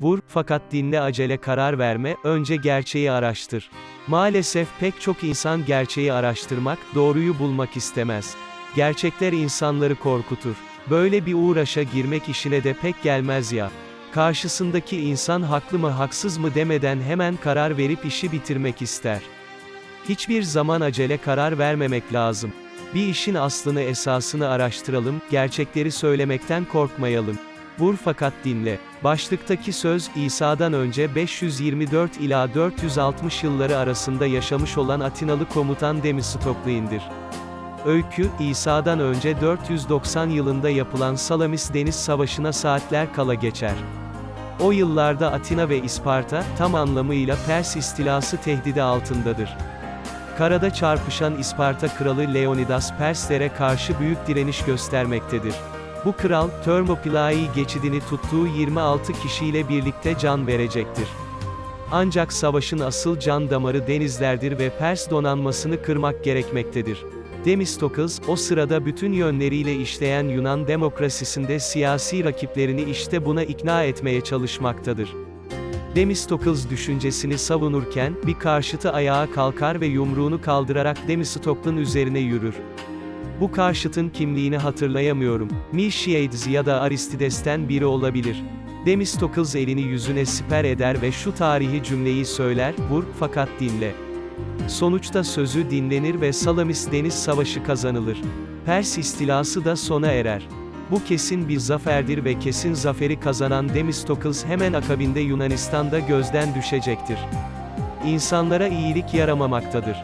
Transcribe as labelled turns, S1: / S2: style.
S1: Vur, fakat dinle acele karar verme, önce gerçeği araştır. Maalesef pek çok insan gerçeği araştırmak, doğruyu bulmak istemez. Gerçekler insanları korkutur. Böyle bir uğraşa girmek işine de pek gelmez ya. Karşısındaki insan haklı mı haksız mı demeden hemen karar verip işi bitirmek ister. Hiçbir zaman acele karar vermemek lazım. Bir işin aslını esasını araştıralım, gerçekleri söylemekten korkmayalım. Vur fakat dinle. Başlıktaki söz, İsa'dan önce 524 ila 460 yılları arasında yaşamış olan Atinalı komutan Demistoklin'dir. Öykü, İsa'dan önce 490 yılında yapılan Salamis Deniz Savaşı'na saatler kala geçer. O yıllarda Atina ve İsparta, tam anlamıyla Pers istilası tehdidi altındadır. Karada çarpışan İsparta kralı Leonidas Perslere karşı büyük direniş göstermektedir. Bu kral, Thermopylae geçidini tuttuğu 26 kişiyle birlikte can verecektir. Ancak savaşın asıl can damarı denizlerdir ve Pers donanmasını kırmak gerekmektedir. Demistokles, o sırada bütün yönleriyle işleyen Yunan demokrasisinde siyasi rakiplerini işte buna ikna etmeye çalışmaktadır. Demistokles düşüncesini savunurken, bir karşıtı ayağa kalkar ve yumruğunu kaldırarak Demistokle'ın üzerine yürür. Bu karşıtın kimliğini hatırlayamıyorum. Miltiades ya da Aristides'ten biri olabilir. Demistokles elini yüzüne siper eder ve şu tarihi cümleyi söyler, vur, fakat dinle. Sonuçta sözü dinlenir ve Salamis Deniz Savaşı kazanılır. Pers istilası da sona erer. Bu kesin bir zaferdir ve kesin zaferi kazanan Demistokles hemen akabinde Yunanistan'da gözden düşecektir. İnsanlara iyilik yaramamaktadır.